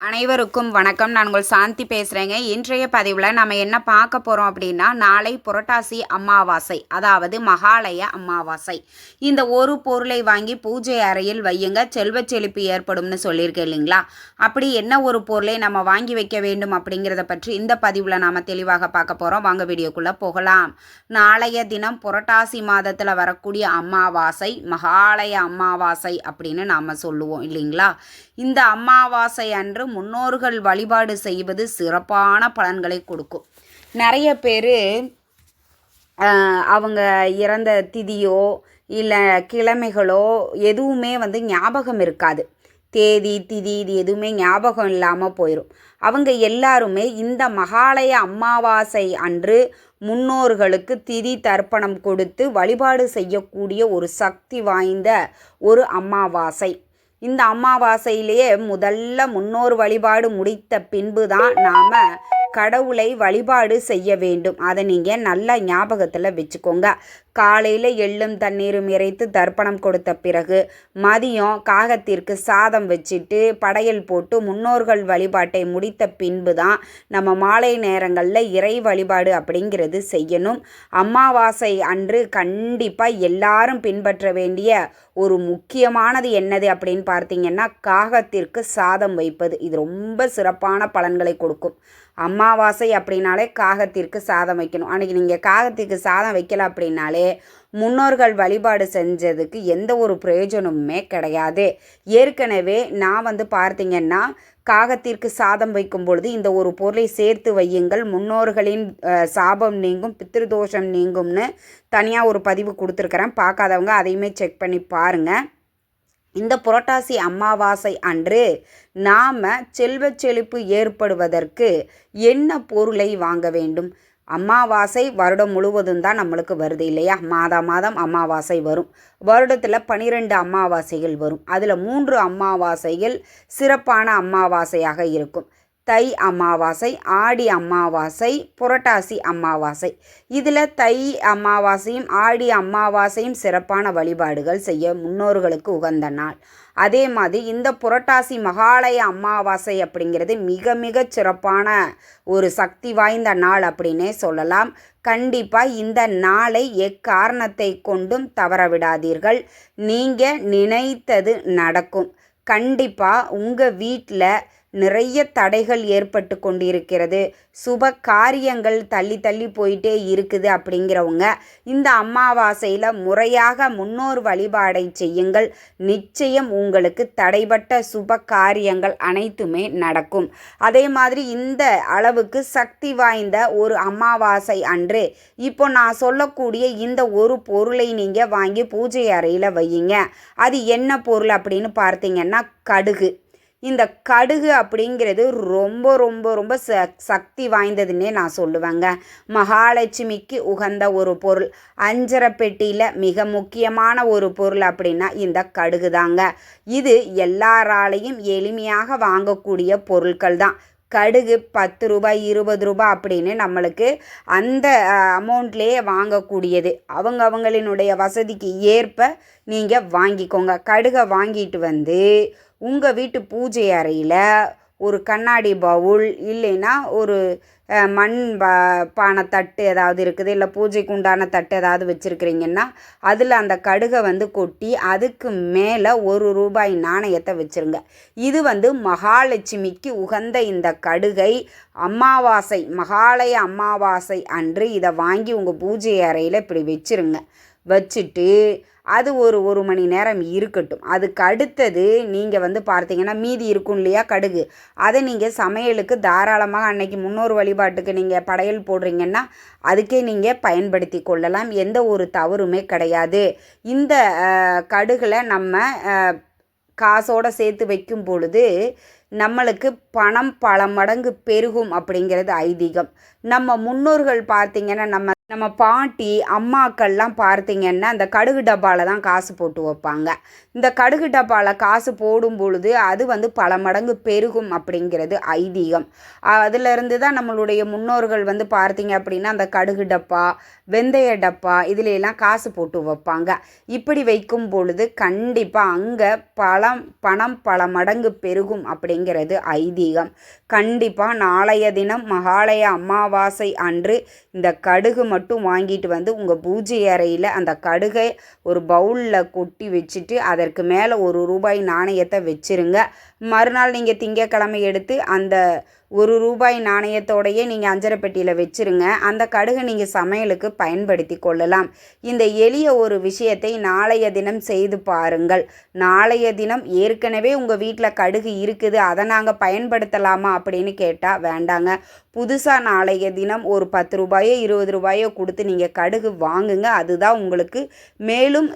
அனைவருக்கும் வணக்கம். நான் உங்கள் சாந்தி பேசுகிறேங்க இன்றைய பதிவில் நம்ம என்ன பார்க்க போகிறோம் அப்படின்னா நாளை புரட்டாசி அமாவாசை அதாவது மகாலய அமாவாசை. இந்த ஒரு பொருளை வாங்கி பூஜை அறையில் வையுங்க. செல்வ செழிப்பு ஏற்படும்னு சொல்லியிருக்கேன் இல்லைங்களா? அப்படி என்ன ஒரு பொருளை நம்ம வாங்கி வைக்க வேண்டும் அப்படிங்கிறத பற்றி இந்த பதிவில் நாம் தெளிவாக பார்க்க போகிறோம் வாங்க வீடியோக்குள்ளே போகலாம். நாளைய தினம் புரட்டாசி மாதத்தில் வரக்கூடிய அமாவாசை மகாலய அமாவாசை அப்படின்னு நாம் சொல்லுவோம் இல்லைங்களா? இந்த அமாவாசை அன்று முன்னோர்கள் வழிபாடு செய்வது சிறப்பான பலன்களை கொடுக்கும். நிறைய பேர் அவங்க இறந்த திதியோ இல்லை கிழமைகளோ எதுவுமே வந்து ஞாபகம் இருக்காது. தேதி திதி இது எதுவுமே ஞாபகம் இல்லாமல் போயிடும் அவங்க எல்லாருமே இந்த மகாலய அமாவாசை அன்று முன்னோர்களுக்கு திதி தர்ப்பணம் கொடுத்து வழிபாடு செய்யக்கூடிய ஒரு சக்தி வாய்ந்த ஒரு அமாவாசை. இந்த அமாவாசையிலேயே முதல்ல முன்னோர் வழிபாடு முடித்த பின்பு தான் நாம் கடவுளை வழிபாடு செய்ய வேண்டும். அதை நீங்கள் நல்ல ஞாபகத்தில் வச்சுக்கோங்க. காலையில் எள்ளும் தண்ணீரும் இறைத்து தர்ப்பணம் கொடுத்த பிறகு மதியம் காகத்திற்கு சாதம் வச்சுட்டு படையல் போட்டு முன்னோர்கள் வழிபாட்டை முடித்த பின்பு தான் நம்ம மாலை நேரங்களில் இறை வழிபாடு அப்படிங்கிறது செய்யணும். அமாவாசை அன்று கண்டிப்பாக எல்லாரும் பின்பற்ற வேண்டிய ஒரு முக்கியமானது என்னது அப்படின்னு பார்த்தீங்கன்னா காகத்திற்கு சாதம் வைப்பது. இது ரொம்ப சிறப்பான பலன்களை கொடுக்கும். அமாவாசை அப்படின்னாலே காகத்திற்கு சாதம் வைக்கணும். அன்றைக்கி நீங்கள் காகத்திற்கு சாதம் வைக்கல அப்படின்னாலே முன்னோர்கள் வழிபாடு செஞ்சதுக்கு எந்த ஒரு பிரயோஜனமுமே கிடையாது. ஏற்கனவே நான் வந்து பார்த்தீங்கன்னா காகத்திற்கு சாதம் வைக்கும் பொழுது இந்த ஒரு பொருளை சேர்த்து வையுங்கள். முன்னோர்களின் சாபம் நீங்கும் பித்திருதோஷம் நீங்கும்னு தனியாக ஒரு பதிவு கொடுத்துருக்குறேன். பார்க்காதவங்க அதையுமே செக் பண்ணி பாருங்கள் இந்த புரட்டாசி அமாவாசை அன்று நாம் செல்வச் செழிப்பு ஏற்படுவதற்கு என்ன பொருளை வாங்க வேண்டும்? அமாவாசை வருடம் முழுவதும் தான் நம்மளுக்கு வருது இல்லையா? மாதா மாதம் அமாவாசை வரும். வருடத்தில் பனிரெண்டு அமாவாசைகள் வரும். அதில் மூன்று அமாவாசைகள் சிறப்பான அமாவாசையாக இருக்கும். தை அமாவாசை ஆடி அமாவாசை புரட்டாசி அமாவாசை. இதில் தை அமாவாசையும் ஆடி அமாவாசையும் சிறப்பான வழிபாடுகள் செய்ய முன்னோர்களுக்கு உகந்த நாள். அதே மாதிரி இந்த புரட்டாசி மகாலய அமாவாசை அப்படிங்கிறது மிக மிக சிறப்பான ஒரு சக்தி வாய்ந்த நாள் அப்படின்னே சொல்லலாம். கண்டிப்பாக இந்த நாளை எக்காரணத்தை கொண்டும் தவற விடாதீர்கள். நீங்கள் நினைத்தது நடக்கும். கண்டிப்பாக உங்கள் வீட்டில் நிறைய தடைகள் ஏற்பட்டு கொண்டிருக்கிறது. சுப காரியங்கள் தள்ளி தள்ளி போயிட்டே இருக்குது அப்படிங்கிறவங்க இந்த அமாவாசையில் முறையாக முன்னோர் வழிபாடை செய்யுங்கள். நிச்சயம் உங்களுக்கு தடைப்பட்ட சுப காரியங்கள் அனைத்துமே நடக்கும். அதே மாதிரி இந்த அளவுக்கு சக்தி வாய்ந்த ஒரு அமாவாசை அன்று இப்போ நான் சொல்லக்கூடிய இந்த ஒரு பொருளை நீங்கள் வாங்கி பூஜை அறையில் வையுங்க. அது என்ன பொருள் அப்படின்னு பார்த்தீங்கன்னா கடுகு. இந்த கடுகு அப்படிங்கிறது ரொம்ப ரொம்ப ரொம்ப ச சக்தி வாய்ந்ததுன்னே நான் சொல்லுவேங்க. மகாலட்சுமிக்கு உகந்த ஒரு பொருள். அஞ்சரை பெட்டியில் மிக முக்கியமான ஒரு பொருள் அப்படின்னா இந்த கடுகு தாங்க இது எல்லாராலையும் எளிமையாக வாங்கக்கூடிய பொருட்கள் தான் கடுகு பத்து ரூபாய் இருபது ரூபாய் அப்படின்னு நம்மளுக்கு அந்த அமௌண்ட்லேயே வாங்கக்கூடியது. அவங்க அவங்களினுடைய வசதிக்கு ஏற்ப நீங்கள் வாங்கிக்கோங்க. கடுகை வாங்கிட்டு வந்து உங்கள் வீட்டு பூஜை அறையில் ஒரு கண்ணாடி பவுல் இல்லைன்னா ஒரு மண் பா பானை தட்டு ஏதாவது இருக்குது இல்லை பூஜைக்கு உண்டான தட்டு ஏதாவது வச்சுருக்கிறீங்கன்னா அதில் அந்த கடுகை வந்து கொட்டி அதுக்கு மேலே ஒரு ரூபாய் நாணயத்தை வச்சுருங்க. இது வந்து மகாலட்சுமிக்கு உகந்த இந்த கடுகை. அமாவாசை மகாலய அமாவாசை அன்று இதை வாங்கி உங்கள் பூஜை அறையில் இப்படி வச்சுருங்க. வச்சுட்டு அது ஒரு ஒரு மணி நேரம் இருக்கட்டும். அதுக்கு அடுத்தது நீங்கள் வந்து பார்த்தீங்கன்னா மீதி இருக்கும் இல்லையா கடுகு. அதை நீங்கள் சமையலுக்கு தாராளமாக அன்னைக்கு முன்னோர் வழிபாட்டுக்கு நீங்கள் படையல் போடுறீங்கன்னா அதுக்கே நீங்கள் பயன்படுத்தி கொள்ளலாம். எந்த ஒரு தவறுமே கிடையாது. இந்த கடுகில் நம்ம காசோடு சேர்த்து வைக்கும் பொழுது நம்மளுக்கு பணம் பல மடங்கு பெருகும் அப்படிங்கிறது ஐதீகம். நம்ம முன்னோர்கள் பார்த்திங்கன்னா நம்ம நம்ம பாட்டி அம்மாக்கள்லாம் பார்த்தீங்கன்னா அந்த கடுகு டப்பாவில் தான் காசு போட்டு வைப்பாங்க. இந்த கடுகு டப்பாவில் காசு போடும் பொழுது அது வந்து பல மடங்கு பெருகும் அப்படிங்கிறது ஐதீகம். அதிலிருந்து தான் நம்மளுடைய முன்னோர்கள் வந்து பார்த்தீங்க அப்படின்னா அந்த கடுகு டப்பா வெந்தய டப்பா இதிலெல்லாம் காசு போட்டு வைப்பாங்க. இப்படி வைக்கும் பொழுது கண்டிப்பாக அங்கே பழம் பணம் பல மடங்கு பெருகும் அப்படிங்கிறது ஐதீகம். கண்டிப்பாக நாளைய தினம் மகாலய அமாவாசை அன்று இந்த கடுகு மட்டும் வாங்கிட்டு வந்து உங்கள் பூஜை அறையில் அந்த கடுகை ஒரு பவுலில் கொட்டி வச்சுட்டு அதற்கு மேலே ஒரு ரூபாய் நாணயத்தை வச்சுருங்க. மறுநாள் நீங்கள் திங்கக்கிழமை எடுத்து அந்த ஒரு ரூபாய் நாணயத்தோடையே நீங்கள் அஞ்சரை பெட்டியில் வச்சுருங்க. அந்த கடுகு நீங்கள் சமையலுக்கு பயன்படுத்தி கொள்ளலாம். இந்த எளிய ஒரு விஷயத்தை நாளைய தினம் செய்து பாருங்கள். நாளைய தினம் ஏற்கனவே உங்கள் வீட்டில் கடுகு இருக்குது. அதை நாங்கள் பயன்படுத்தலாமா அப்படின்னு கேட்டால் வேண்டாங்க. புதுசாக நாளைய தினம் ஒரு பத்து ரூபாயோ இருபது ரூபாயோ கொடுத்து நீங்கள் கடுகு வாங்குங்க. அதுதான் உங்களுக்கு மேலும்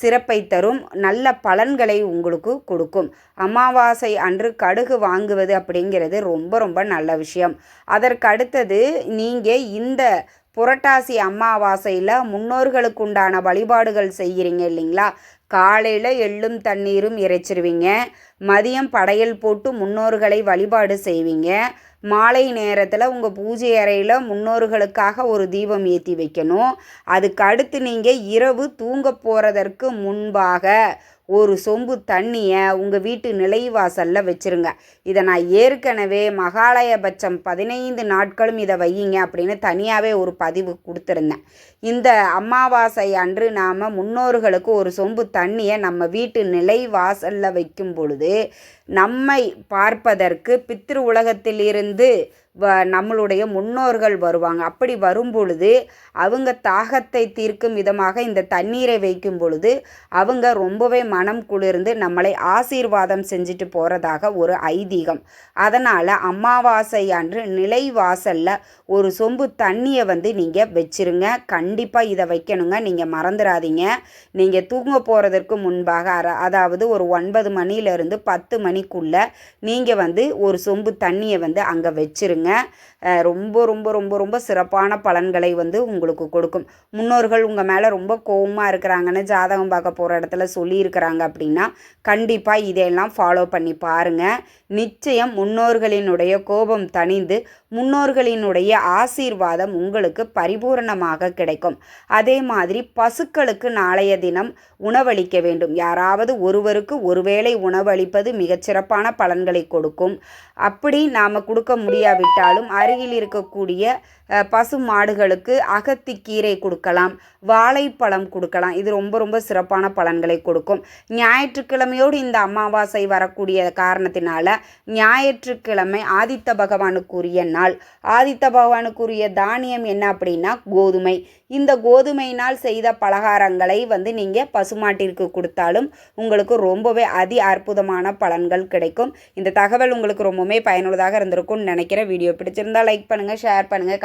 சிறப்பை தரும் நல்ல பலன்களை உங்களுக்கு கொடுக்கும். அமாவாசை அன்று கடுகு வாங்குவது அப்படிங்கிறது ரொம்ப ரொம்ப நல்ல விஷயம். அதற்கு அடுத்தது நீங்கள் இந்த புரட்டாசி அமாவாசையில் முன்னோர்களுக்குண்டான வழிபாடுகள் செய்கிறீங்க இல்லைங்களா? காலையில் எள்ளும் தண்ணீரும் இறைச்சிருவீங்க. மதியம் படையல் போட்டு முன்னோர்களை வழிபாடு செய்வீங்க. மாலை நேரத்தில் உங்கள் பூஜை அறையில் முன்னோர்களுக்காக ஒரு தீபம் ஏற்றி வைக்கணும். அதுக்கு அடுத்து நீங்கள் இரவு தூங்க போகிறதற்கு முன்பாக ஒரு சொம்பு தண்ணியை உங்கள் வீட்டு நிலைவாசலில் வச்சுருங்க. இதை நான் ஏற்கனவே மகாலயபட்சம் பதினைந்து நாட்களும் இதை வையுங்க அப்படின்னு தனியாகவே ஒரு பதிவு கொடுத்துருந்தேன். இந்த அமாவாசை அன்று நாம் முன்னோர்களுக்கு ஒரு சொம்பு தண்ணியை நம்ம வீட்டு நிலைவாசலில் வைக்கும் பொழுது நம்மை பார்ப்பதற்கு பித்ரு உலகத்திலிருந்து நம்மளுடைய முன்னோர்கள் வருவாங்க. அப்படி வரும் பொழுது அவங்க தாகத்தை தீர்க்கும் விதமாக இந்த தண்ணீரை வைக்கும் பொழுது அவங்க ரொம்பவே மனம் குளிர்ந்து நம்மளை ஆசீர்வாதம் செஞ்சுட்டு போகிறதாக ஒரு ஐதீகம். அதனால் அமாவாசை அன்று நிலை வாசலில் ஒரு சொம்பு தண்ணியை வந்து நீங்கள் வச்சுருங்க. கண்டிப்பாக இதை வைக்கணுங்க. நீங்கள் மறந்துடாதீங்க நீங்கள் தூங்க போகிறதற்கு முன்பாக அதாவது ஒரு ஒன்பது மணிலேருந்து பத்து மணிக்குள்ளே நீங்கள் வந்து ஒரு சொம்பு தண்ணியை வந்து அங்கே வச்சுருங்க. ரொம்ப ரொம்ப ரொம்ப ரொம்ப சிறப்பான பலன்களை வந்து உங்களுக்கு கொடுக்கும். முன்னோர்கள் உங்கள் மேலே ரொம்ப கோபமாக இருக்கிறாங்கன்னு ஜாதகம் பார்க்க போகிற இடத்துல சொல்லியிருக்கிறாங்க அப்படின்னா கண்டிப்பாக இதையெல்லாம் ஃபாலோ பண்ணி பாருங்கள் நிச்சயம் முன்னோர்களினுடைய கோபம் தணிந்து முன்னோர்களினுடைய ஆசீர்வாதம் உங்களுக்கு பரிபூரணமாக கிடைக்கும். அதே மாதிரி பசுக்களுக்கு நாளைய தினம் உணவளிக்க வேண்டும். யாராவது ஒருவருக்கு ஒருவேளை உணவளிப்பது மிகச்சிறப்பான பலன்களை கொடுக்கும். அப்படி நாம் கொடுக்க விட்டாலும் அருகில் இருக்கக்கூடிய பசு மாடுகளுக்கு அகத்திக்கீரை கொடுக்கலாம் வாழைப்பழம் கொடுக்கலாம். இது ரொம்ப ரொம்ப சிறப்பான பலன்களை கொடுக்கும். ஞாயிற்றுக்கிழமையோடு இந்த அமாவாசை வரக்கூடிய காரணத்தினால ஞாயிற்றுக்கிழமை ஆதித்த பகவானுக்குரிய நாள். ஆதித்த பகவானுக்குரிய தானியம் என்ன அப்படின்னா கோதுமை. இந்த கோதுமையினால் செய்த பலகாரங்களை வந்து நீங்கள் பசுமாட்டிற்கு கொடுத்தாலும் உங்களுக்கு ரொம்பவே அதி அற்புதமான பலன்கள் கிடைக்கும். இந்த தகவல் உங்களுக்கு ரொம்பவுமே பயனுள்ளதாக இருந்திருக்கும்னு நினைக்கிறேன். வீடியோ பிடிச்சிருந்தால் லைக் பண்ணுங்கள் ஷேர் பண்ணுங்கள்